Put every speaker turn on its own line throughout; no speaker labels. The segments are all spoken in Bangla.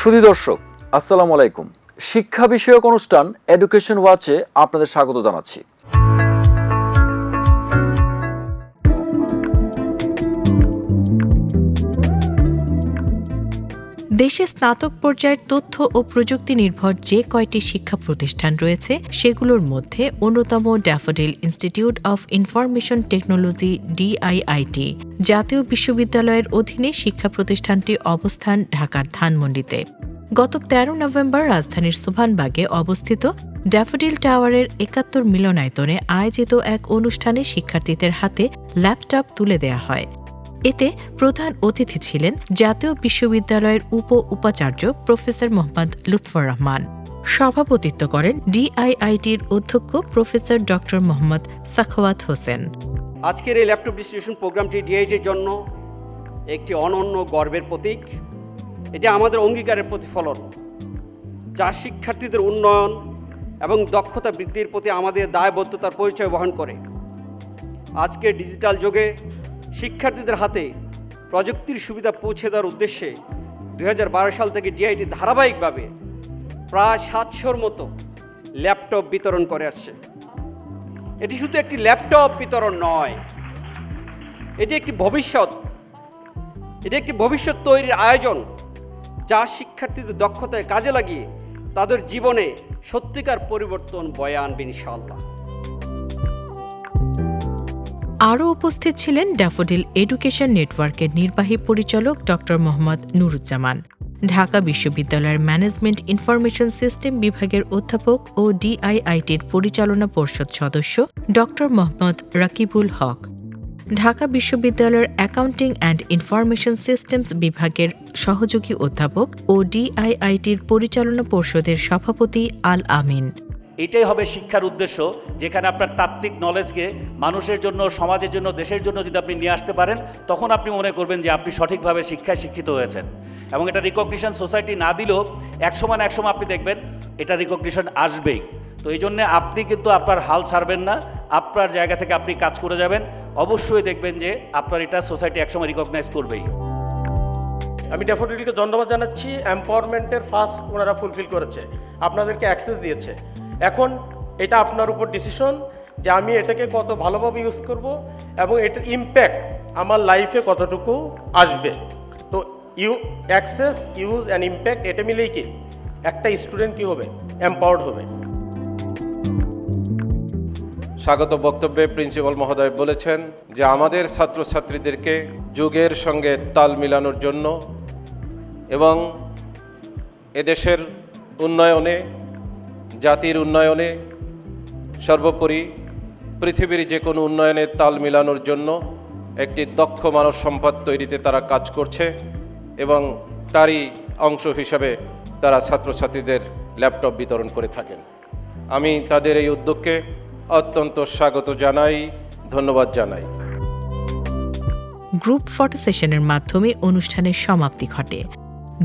সুধী দর্শক আসসালামু আলাইকুম। শিক্ষা বিষয়ক অনুষ্ঠান এডুকেশন ওয়াচে আপনাদের স্বাগত জানাচ্ছি।
দেশে স্নাতক পর্যায়ের তথ্য ও প্রযুক্তি নির্ভর যে কয়টি শিক্ষা প্রতিষ্ঠান রয়েছে, সেগুলোর মধ্যে অন্যতম Daffodil Institute of Information Technology, DIIT, জাতীয় বিশ্ববিদ্যালয়ের অধীনে শিক্ষা প্রতিষ্ঠানটির অবস্থান ঢাকার ধানমন্ডিতে। গত ১৩ নভেম্বর রাজধানীর সুভানবাগে অবস্থিত ড্যাফোডিল টাওয়ারের একাত্তর মিলনায়তনে আয়োজিত এক অনুষ্ঠানে শিক্ষার্থীদের হাতে ল্যাপটপ তুলে দেয়া হয়। এতে প্রধান অতিথি ছিলেন জাতীয় বিশ্ববিদ্যালয়ের উপ উপাচার্য প্রফেসর মোহাম্মদ লুৎফর রহমান। সভাপতিত্ব করেন ডিআইআইটির অধ্যক্ষ প্রফেসর ড মোহাম্মদ সাখাওয়াত হোসেন।
আজকের এই ল্যাপটপ ডিস্ট্রিবিউশন প্রোগ্রামটি ডিআইটির জন্য একটি অনন্য গর্বের প্রতীক। এটি আমাদের অঙ্গীকারের প্রতিফলন। যা শিক্ষার্থীদের উন্নয়ন এবং দক্ষতা বৃদ্ধির প্রতি আমাদের দায়বদ্ধতার পরিচয় বহন করে। আজকের ডিজিটাল যুগে শিক্ষার্থীদের হাতে প্রযুক্তির সুবিধা পৌঁছে দেওয়ার উদ্দেশ্যে দু হাজার বারো সাল থেকে ডিআইটি ধারাবাহিকভাবে প্রায় সাতশোর মতো ল্যাপটপ বিতরণ করে আসছে। এটি শুধু একটি ল্যাপটপ বিতরণ নয়, এটি একটি ভবিষ্যৎ, এটি একটি ভবিষ্যৎ তৈরির আয়োজন যা শিক্ষার্থীদের দক্ষতায় কাজে লাগিয়ে তাদের জীবনে সত্যিকার পরিবর্তন বয়ে আনবে ইনশাআল্লাহ।
আরও উপস্থিত ছিলেন ড্যাফোডিল এডুকেশন নেটওয়ার্কের নির্বাহী পরিচালক ড মোহাম্মদ নুরুজ্জামান। ঢাকা বিশ্ববিদ্যালয়ের ম্যানেজমেন্ট ইনফরমেশন সিস্টেম বিভাগের অধ্যাপক ও ডিআইআইটির পরিচালনা পর্ষদ সদস্য ড মোহাম্মদ রাকিবুল হক। ঢাকা বিশ্ববিদ্যালয়ের অ্যাকাউন্টিং অ্যান্ড ইনফরমেশন সিস্টেমস বিভাগের সহযোগী অধ্যাপক ও ডিআইআইটির পরিচালনা পর্ষদের সভাপতি আল আমিন।
এটাই হবে শিক্ষার উদ্দেশ্য, যেখানে আপনার তাত্ত্বিক নলেজকে মানুষের জন্য, সমাজের জন্য, দেশের জন্য যদি আপনি নিয়ে আসতে পারেন, তখন আপনি মনে করবেন যে আপনি সঠিকভাবে শিক্ষায় শিক্ষিত হয়েছেন। এবং এটা রিকগনিশন সোসাইটি না দিলেও এক সময় না এক সময় আপনি দেখবেন এটা রিকগনিশন আসবেই। তো এই জন্যে আপনি কিন্তু আপনার হাল ছাড়বেন না, আপনার জায়গা থেকে আপনি কাজ করে যাবেন। অবশ্যই দেখবেন যে আপনার এটা সোসাইটি একসময় রিকগনাইজ করবেই।
আমি ড্যাফোডিলকে ধন্যবাদ জানাচ্ছি এম্পাওয়ারমেন্টের ফার্স্ট ওনারা ফুলফিল করেছে। আপনাদেরকে অ্যাক্সেস দিয়েছে। এখন এটা আপনার উপর ডিসিশন যে আমি এটাকে কত ভালোভাবে ইউজ করব এবং এটার ইম্প্যাক্ট আমার লাইফে কতটুকু আসবে। তো you access use and impact এটা মিলেই কি? একটা স্টুডেন্ট কি হবে? এম্পাওয়ার্ড হবে।
স্বাগত বক্তব্যে প্রিন্সিপাল মহোদয় বলেছেন যে আমাদের ছাত্রছাত্রীদেরকে যুগের সঙ্গে তাল মিলানোর জন্য এবং এদেশের উন্নয়নে জাতির উন্নয়নে সর্বোপরি পৃথিবীর যে কোনো উন্নয়নে তাল মিলানোর জন্য একটি দক্ষ মানব সম্পদ তৈরিতে তারা কাজ করছে এবং তারই অংশ হিসাবে তারা ছাত্রছাত্রীদের ল্যাপটপ বিতরণ করে থাকেন। আমি তাদের এই উদ্যোগকে অত্যন্ত স্বাগত জানাই, ধন্যবাদ জানাই।
গ্রুপ ফটো সেশনের মাধ্যমে অনুষ্ঠানের সমাপ্তি ঘটে।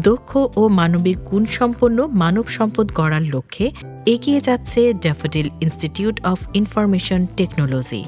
দক্ষ ও মানবিক গুণসম্পন্ন মানব সম্পদ গড়ার লক্ষ্যে এগিয়ে যাচ্ছে Daffodil Institute of Information Technology.